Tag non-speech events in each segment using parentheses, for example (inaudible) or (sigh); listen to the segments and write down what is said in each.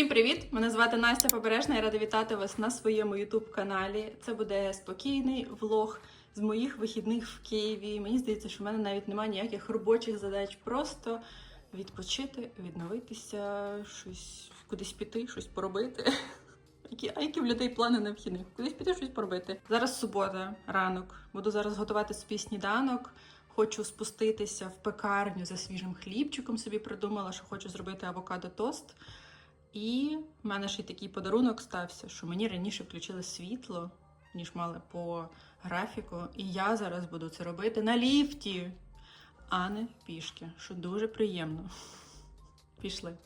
Всім привіт! Мене звати Настя Побережна. Я рада вітати вас на своєму youtube каналі. Це буде спокійний влог з моїх вихідних в Києві. Мені здається, що в мене навіть немає ніяких робочих задач. Просто відпочити, відновитися, щось кудись піти, щось поробити. (laughs) Які, а які в людей плани на вхідних? Кудись піти щось поробити. Зараз субота, ранок. Буду зараз готувати собі сніданок. Хочу спуститися в пекарню за свіжим хлібчиком. Собі придумала, що хочу зробити авокадо тост. І в мене ще й такий подарунок стався, що мені раніше включили світло, ніж мали по графіку. І я зараз буду це робити на ліфті, а не пішки, що дуже приємно. Пішли.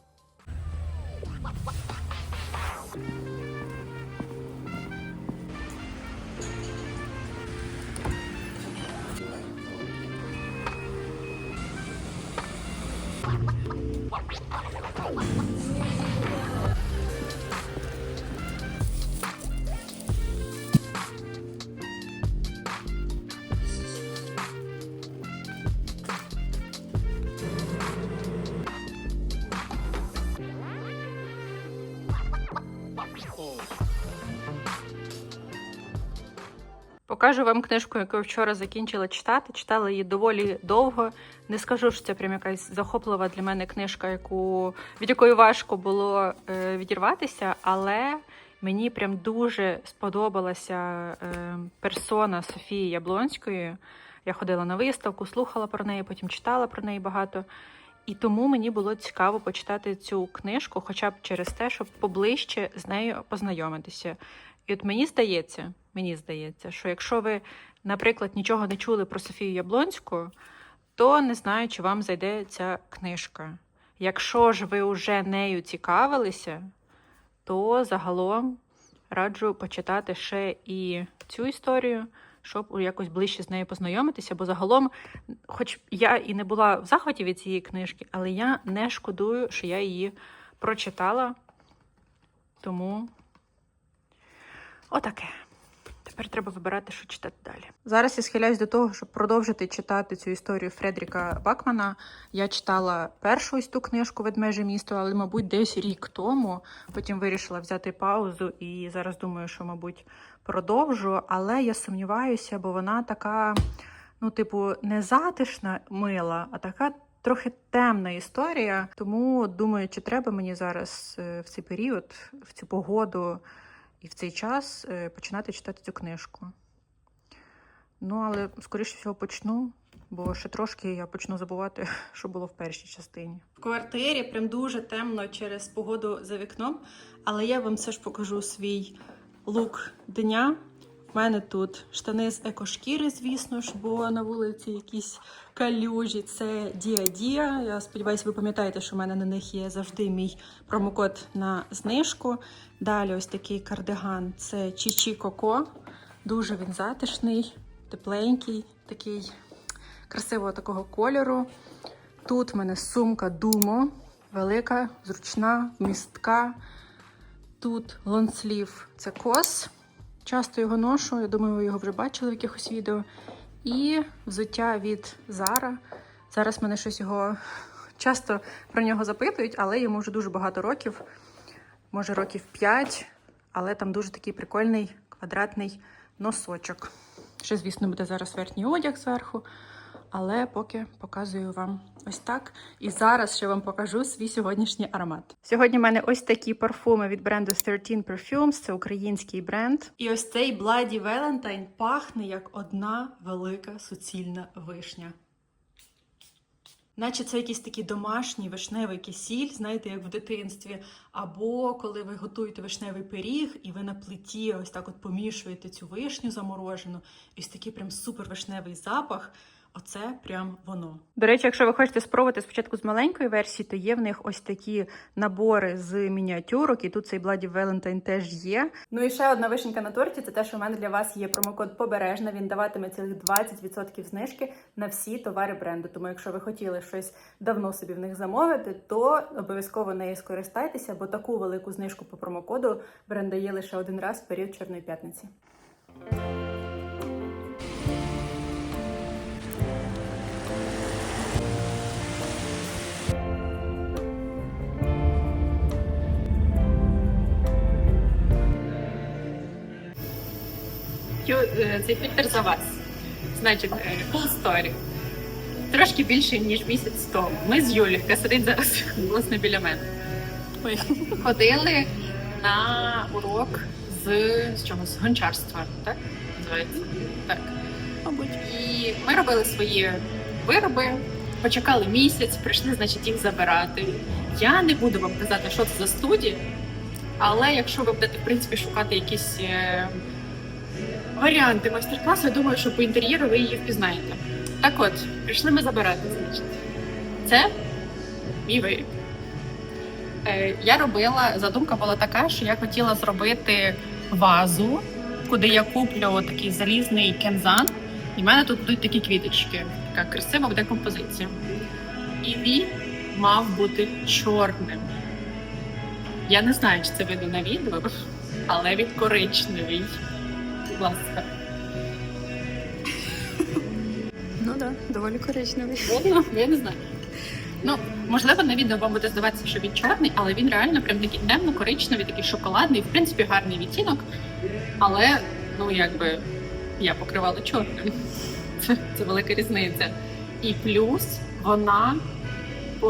Покажу вам книжку, яку я вчора закінчила читати. Читала її доволі довго. Не скажу, що це прям якась захоплива для мене книжка, яку від якої важко було е, відірватися, але мені прям дуже сподобалася е, персона Софії Яблонської. Я ходила на виставку, слухала про неї, потім читала про неї багато. І тому мені було цікаво почитати цю книжку, хоча б через те, щоб поближче з нею познайомитися. І от мені здається, мені здається, що якщо ви, наприклад, нічого не чули про Софію Яблонську, то не знаю, чи вам зайде ця книжка. Якщо ж ви вже нею цікавилися, то загалом раджу почитати ще і цю історію, щоб якось ближче з нею познайомитися. Бо загалом, хоч я і не була в захваті від цієї книжки, але я не шкодую, що я її прочитала. Тому Отаке. Тепер треба вибирати, що читати далі. Зараз я схиляюсь до того, щоб продовжити читати цю історію Фредріка Бакмана. Я читала першу ось ту книжку Ведмеже місто, але, мабуть, десь рік тому. Потім вирішила взяти паузу і зараз думаю, що, мабуть, продовжу. Але я сумніваюся, бо вона така, ну, типу, не затишна, мила, а така. Трохи темна історія, тому думаю, чи треба мені зараз е, в цей період, в цю погоду і в цей час е, починати читати цю книжку. Ну, але, скоріше всього, почну, бо ще трошки я почну забувати, (laughs) що було в першій частині. В квартирі прям дуже темно через погоду за вікном, але я вам все ж покажу свій лук дня. У мене тут штани з екошкіри, звісно ж, бо на вулиці якісь калюжі. Це Діа-Діа. Я сподіваюся, ви пам'ятаєте, що в мене на них є завжди мій промокод на знижку. Далі ось такий кардиган це Чічі Коко. Дуже він затишний, тепленький, такий красивого такого кольору. Тут в мене сумка Думо, велика, зручна, містка. Тут лонслів це кос. Часто його ношу, я думаю, ви його вже бачили в якихось відео. І взуття від Зара. Зараз мене щось його часто про нього запитують, але йому вже дуже багато років, може років 5, але там дуже такий прикольний квадратний носочок. Ще, звісно, буде зараз верхній одяг зверху, але поки показую вам ось так. І зараз ще вам покажу свій сьогоднішній аромат. Сьогодні в мене ось такі парфуми від бренду 13 Perfumes, це український бренд. І ось цей Bloody Valentine пахне як одна велика суцільна вишня. Наче це якийсь такий домашній вишневий кисіль, знаєте, як в дитинстві. Або коли ви готуєте вишневий пиріг, і ви на плиті ось так от помішуєте цю вишню заморожену, і ось такий прям супер вишневий запах. Оце прям воно. До речі, якщо ви хочете спробувати спочатку з маленької версії, то є в них ось такі набори з мініатюрок, і тут цей Bloody Valentine теж є. Ну і ще одна вишенька на торті це те, що в мене для вас є промокод Побережна. Він даватиме цілих 20% знижки на всі товари бренду. Тому, якщо ви хотіли щось давно собі в них замовити, то обов'язково нею скористайтеся, бо таку велику знижку по промокоду бренд дає лише один раз в період Чорної п'ятниці. Роблю е, цей фільтр за вас. Значить, е, full story. Трошки більше, ніж місяць тому. Ми з Юлі, яка сидить зараз (laughs) власне біля мене. Ой. Ходили на урок з, з чого? З гончарства, так? Називається? Так. Мабуть. І ми робили свої вироби, почекали місяць, прийшли, значить, їх забирати. Я не буду вам казати, що це за студія, але якщо ви будете, в принципі, шукати якісь е, варіанти майстер-класу, я думаю, що по інтер'єру ви її впізнаєте. Так от, прийшли ми забирати, значить. Це мій виріб. Е, я робила, задумка була така, що я хотіла зробити вазу, куди я куплю такий залізний кензан, і в мене тут будуть такі квіточки. Така красива буде композиція. І він мав бути чорним. Я не знаю, чи це видно на відео, але він коричневий. Будь ласка. Ну так, да, доволі коричневий. Видно? Я не знаю. Ну, можливо, на відео вам буде здаватися, що він чорний, але він реально прям такий темно-коричневий, такий шоколадний, в принципі, гарний відтінок. Але, ну якби я покривала чорним. Це, це велика різниця. І плюс вона е,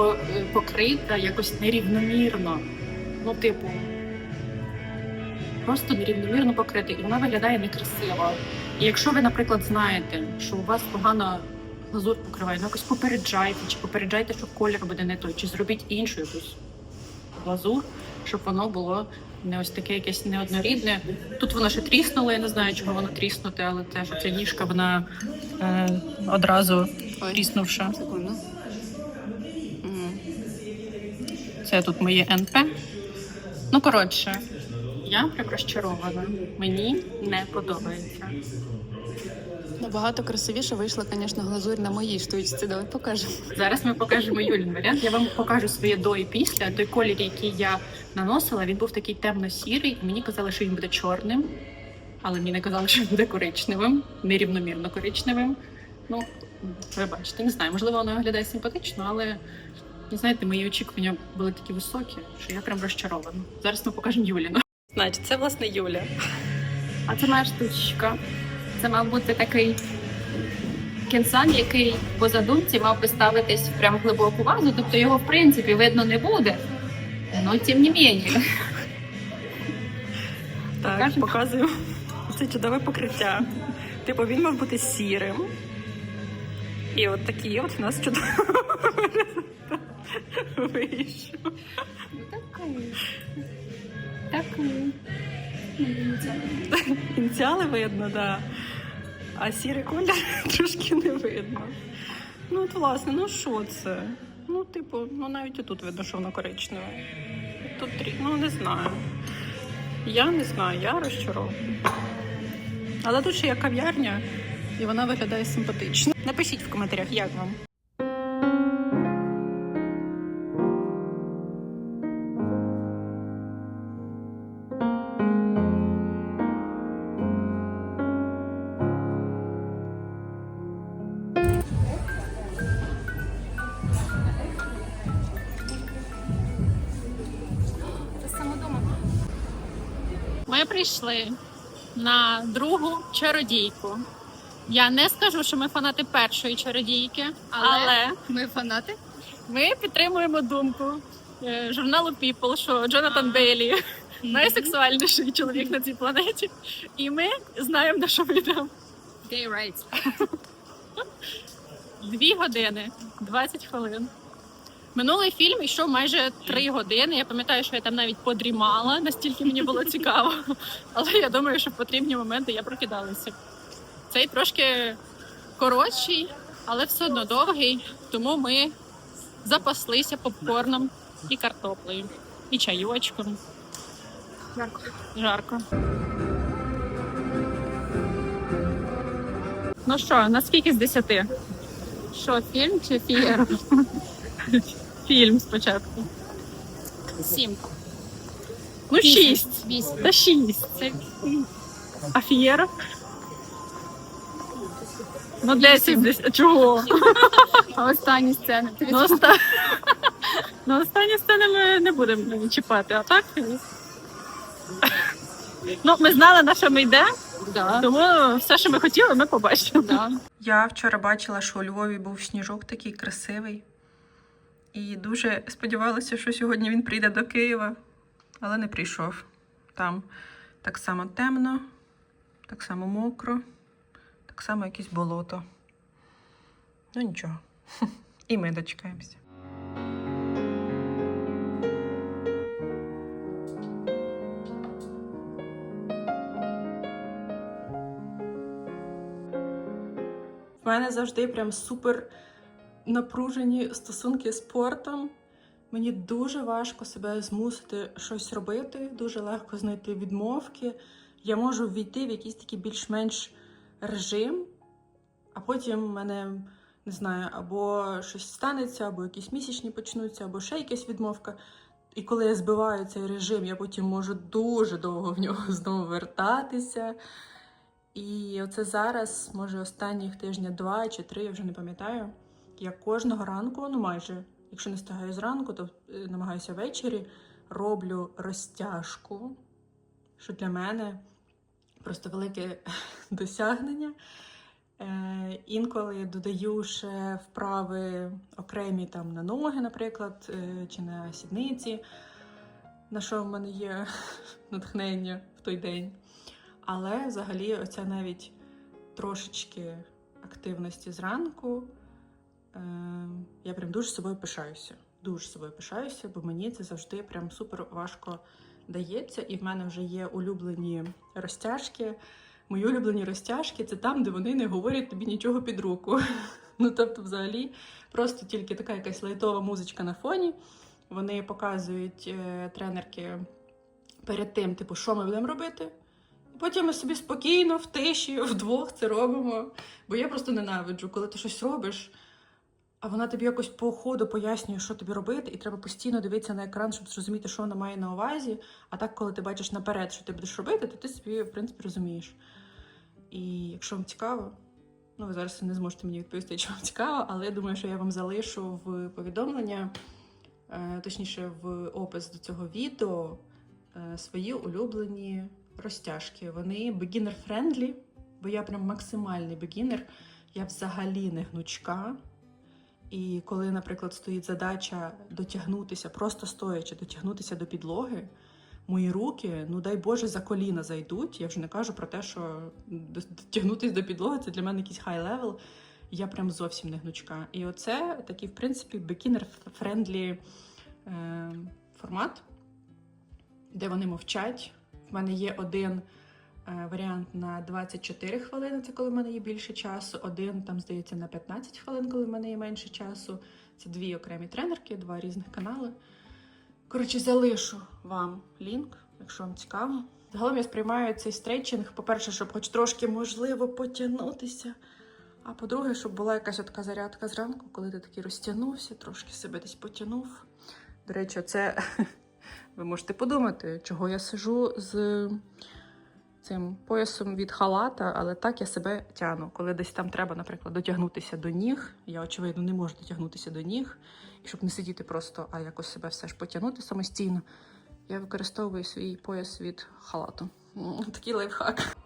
покрита якось нерівномірно. Ну, типу, просто нерівномірно покрита, і вона виглядає некрасиво. І якщо ви, наприклад, знаєте, що у вас погано глазур покриває, ну якось попереджайте, чи попереджайте, що колір буде не той, чи зробіть іншу якусь глазур, щоб воно було не ось таке якесь неоднорідне. Тут воно ще тріснуло, я не знаю, чого воно тріснути, але теж ця ніжка вона е, одразу тріснувша. Секунду. Це тут моє НП. Ну, коротше, я прям розчарована. Мені не подобається. Набагато красивіше вийшла, звісно, глазурь на моїй штучці. Давай покажемо. Зараз ми покажемо Юлін варіант. Я вам покажу своє до і після. Той колір, який я наносила, він був такий темно-сірий. Мені казали, що він буде чорним, але мені не казали, що він буде коричневим, нерівномірно коричневим. Ну, ви бачите, не знаю, можливо, воно виглядає симпатично, але знаєте, мої очікування були такі високі, що я прям розчарована. Зараз ми покажемо Юліну. Значить, це власне Юля. А це моя штучка. Це мав бути такий кінсан, який по задумці мав би ставитись в прям глибоку вазу, тобто його в принципі видно не буде. Ну, тим не менше. Так, Покажемо? показую. Це чудове покриття. Типу, він мав бути сірим. І от такий от у нас чудовий вийшов. Ну, такий. Такий. (laughs) Ініціали видно, да. А сірий колір (laughs) трошки не видно. Ну, от, власне, ну що це? Ну, типу, ну навіть і тут видно, що воно коричневе. Тут ну не знаю. Я не знаю, я розчарована. Але тут ще є кав'ярня, і вона виглядає симпатично. Напишіть в коментарях, як вам. Прийшли на другу чародійку. Я не скажу, що ми фанати першої чародійки, але, ми фанати. ми підтримуємо думку е, журналу People, що Джонатан Бейлі найсексуальніший чоловік на цій планеті. І ми знаємо, на що ми йдемо. Gay rights. Дві години, 20 хвилин. Минулий фільм йшов майже три години. Я пам'ятаю, що я там навіть подрімала, настільки мені було цікаво. Але я думаю, що в потрібні моменти я прокидалася. Цей трошки коротший, але все одно довгий, тому ми запаслися попкорном і картоплею, і чайочком. Жарко. Жарко. Ну що, наскільки з десяти? Що, фільм чи фієр? (laughs) (laughs) Фільм спочатку. Сім. Ну, шість. Вісім. Та шість. Це... А фієр? Ну, десять. десь. Чого? А останні сцени. Ну, оста... (laughs) ну, останні сцени ми не будемо чіпати, а так? Ну, ми знали, на що ми йдемо, Да. Тому все, що ми хотіли, ми побачили. Да. Я вчора бачила, що у Львові був сніжок такий красивий. І дуже сподівалася, що сьогодні він прийде до Києва, але не прийшов. Там так само темно, так само мокро, так само якесь болото. Ну нічого. (laughs) І ми дочекаємося. В мене завжди прям супер напружені стосунки з спортом. Мені дуже важко себе змусити щось робити, дуже легко знайти відмовки. Я можу ввійти в якийсь такий більш-менш режим, а потім мене не знаю, або щось станеться, або якісь місячні почнуться, або ще якась відмовка. І коли я збиваю цей режим, я потім можу дуже довго в нього (laughs) знову вертатися. І оце зараз, може, останніх тижня два чи три, я вже не пам'ятаю. Я кожного ранку, ну майже, якщо не встигаю зранку, то е, намагаюся ввечері, роблю розтяжку, що для мене просто велике (laughs) досягнення. Е, інколи додаю ще вправи окремі там на ноги, наприклад, е, чи на сідниці, на що в мене є (laughs) натхнення в той день. Але взагалі, оця навіть трошечки активності зранку. Е, я прям дуже собою пишаюся. Дуже собою пишаюся, бо мені це завжди прям супер важко дається. І в мене вже є улюблені розтяжки. Мої улюблені розтяжки це там, де вони не говорять тобі нічого під руку. (laughs) Ну, тобто, взагалі, просто тільки така якась лайтова музичка на фоні. Вони показують е, тренерки перед тим, типу, що ми будемо робити. Потім ми собі спокійно, в тиші, вдвох це робимо. Бо я просто ненавиджу, коли ти щось робиш, а вона тобі якось по ходу пояснює, що тобі робити, і треба постійно дивитися на екран, щоб зрозуміти, що вона має на увазі. А так, коли ти бачиш наперед, що ти будеш робити, то ти собі, в принципі, розумієш. І якщо вам цікаво, ну ви зараз не зможете мені відповісти, чи вам цікаво, але я думаю, що я вам залишу в повідомлення, е, точніше, в опис до цього відео е, свої улюблені розтяжки. Вони beginner-friendly, бо я прям максимальний бегінер. Я взагалі не гнучка. І коли, наприклад, стоїть задача дотягнутися, просто стоячи, дотягнутися до підлоги, мої руки, ну дай Боже, за коліна зайдуть. Я вже не кажу про те, що дотягнутися до підлоги це для мене якийсь хай левел. Я прям зовсім не гнучка. І оце такий, в принципі, е, формат, де вони мовчать. В мене є один варіант на 24 хвилини, це коли в мене є більше часу. Один там, здається, на 15 хвилин, коли в мене є менше часу. Це дві окремі тренерки, два різних канали. Коротше, залишу вам лінк, якщо вам цікаво. Загалом я сприймаю цей стрейчинг, по-перше, щоб хоч трошки можливо потягнутися. А по-друге, щоб була якась така зарядка зранку, коли ти такий розтягнувся, трошки себе десь потягнув. До речі, це (laughs) ви можете подумати, чого я сижу з цим поясом від халата, але так я себе тяну. Коли десь там треба, наприклад, дотягнутися до ніг. Я, очевидно, не можу дотягнутися до ніг. І щоб не сидіти просто, а якось себе все ж потягнути самостійно, я використовую свій пояс від халату. Такий лайфхак.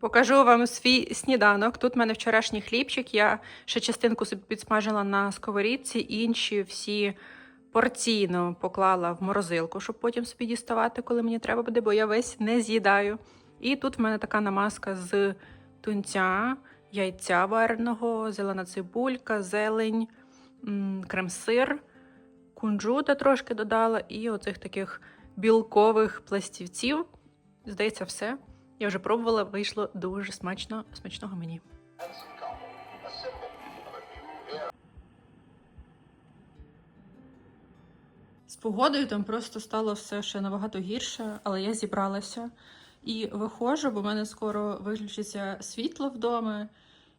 Покажу вам свій сніданок. Тут в мене вчорашній хлібчик. Я ще частинку собі підсмажила на сковорідці, інші всі порційно поклала в морозилку, щоб потім собі діставати, коли мені треба буде, бо я весь не з'їдаю. І тут в мене така намазка з тунця, яйця вареного, зелена цибулька, зелень, крем-сир, кунжута трошки додала, і оцих таких білкових пластівців. Здається, все. Я вже пробувала, вийшло дуже смачно, смачного мені. Погодою там просто стало все ще набагато гірше, але я зібралася і виходжу, бо в мене скоро виключиться світло вдома.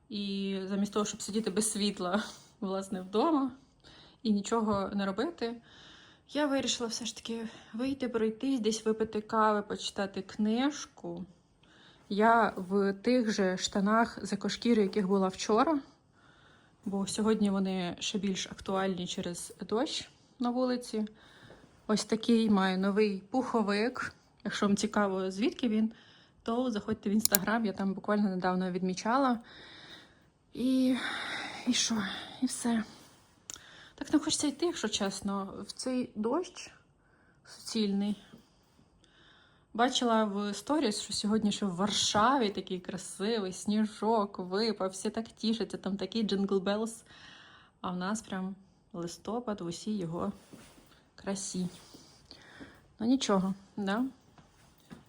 І замість того, щоб сидіти без світла, (laughs) власне, вдома і нічого не робити, я вирішила все ж таки вийти, пройтись, десь випити кави, почитати книжку. Я в тих же штанах з екошкіри, яких була вчора, бо сьогодні вони ще більш актуальні через дощ на вулиці. Ось такий маю новий пуховик. Якщо вам цікаво, звідки він, то заходьте в інстаграм, я там буквально недавно відмічала. І, і що? І все. Так не хочеться йти, якщо чесно, в цей дощ суцільний. Бачила в сторіс, що сьогодні ще в Варшаві такий красивий сніжок випав, всі так тішаться, там такий джингл белс. А в нас прям листопад в усій його красі. Ну нічого, да?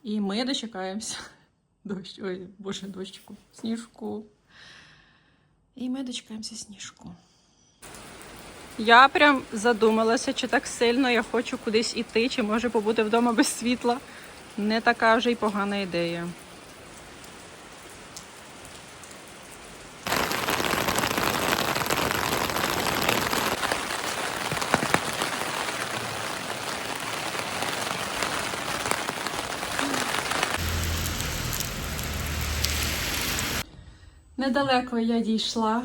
І ми дочекаємося. (laughs) Дощ, ой, боже, дощику, сніжку. І ми дочекаємося сніжку. Я прям задумалася, чи так сильно я хочу кудись іти, чи може побути вдома без світла. Не така вже й погана ідея. Недалеко я дійшла,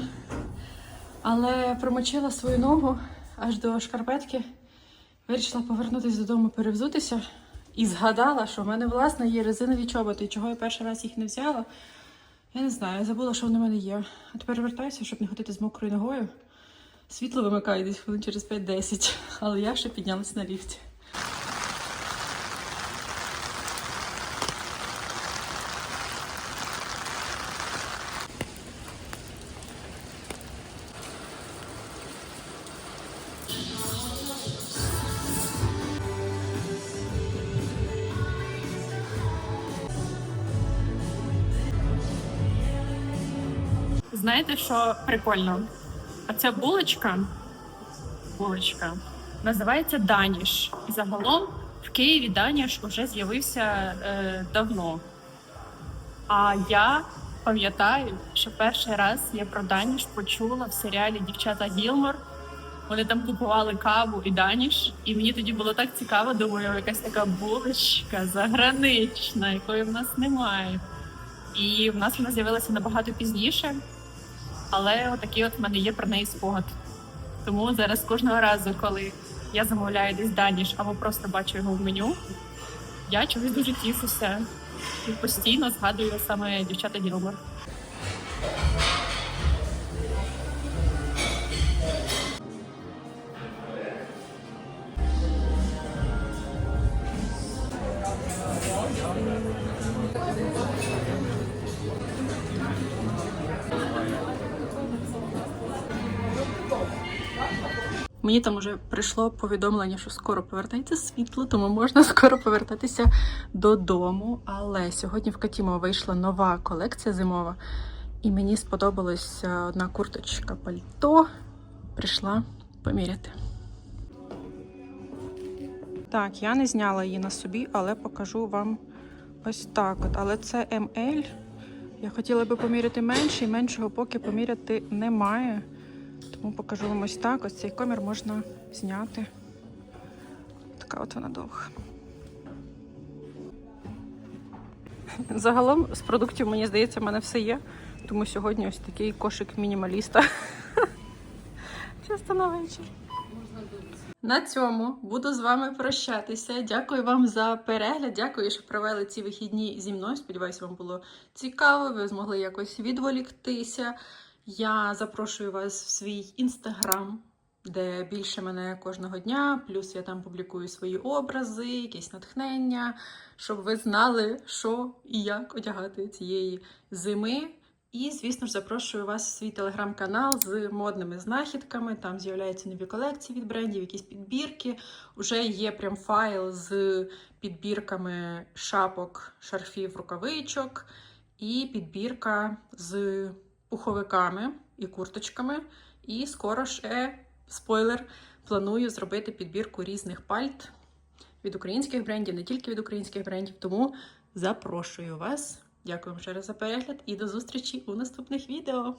але промочила свою ногу аж до шкарпетки. Вирішила повернутися додому, перевзутися і згадала, що в мене власне є резинові чоботи. Чого я перший раз їх не взяла. Я не знаю, я забула, що вони в мене є. А тепер вертаюся, щоб не ходити з мокрою ногою. Світло вимикає десь хвилин через 5-10, але я ще піднялась на ліфті. Знаєте, що прикольно? А ця булочка, булочка називається Даніш. І загалом в Києві Даніш вже з'явився е, давно. А я пам'ятаю, що перший раз я про Даніш почула в серіалі Дівчата Гілмор. Вони там купували каву і Даніш, і мені тоді було так цікаво, думаю, якась така булочка загранична, якої в нас немає. І в нас вона з'явилася набагато пізніше. Але отакий от в мене є про неї спогад. Тому зараз кожного разу, коли я замовляю десь даніш або просто бачу його в меню, я чогось дуже тішуся і постійно згадую саме дівчата Гілмор. Мені там уже прийшло повідомлення, що скоро повертається світло, тому можна (laughs) скоро повертатися додому. Але сьогодні в Катімо вийшла нова колекція зимова, і мені сподобалась е, одна курточка пальто. Прийшла поміряти. Так, я не зняла її на собі, але покажу вам ось так. От. Але це ML. Я хотіла би поміряти менше, і меншого поки поміряти немає. Тому покажу вам ось так. Ось цей комір можна зняти. Така от вона довга. Загалом з продуктів, мені здається, в мене все є. Тому сьогодні ось такий кошик мінімаліста. (laughs) Чисто на вечір. На цьому буду з вами прощатися. Дякую вам за перегляд. Дякую, що провели ці вихідні зі мною. Сподіваюся, вам було цікаво. Ви змогли якось відволіктися. Я запрошую вас в свій інстаграм, де більше мене кожного дня. Плюс я там публікую свої образи, якісь натхнення, щоб ви знали, що і як одягати цієї зими. І, звісно ж, запрошую вас в свій телеграм-канал з модними знахідками. Там з'являються нові колекції від брендів, якісь підбірки. Уже є прям файл з підбірками шапок, шарфів, рукавичок, і підбірка з пуховиками і курточками. І скоро ще спойлер. Планую зробити підбірку різних пальт від українських брендів, не тільки від українських брендів. Тому запрошую вас. Дякую вам ще раз за перегляд і до зустрічі у наступних відео.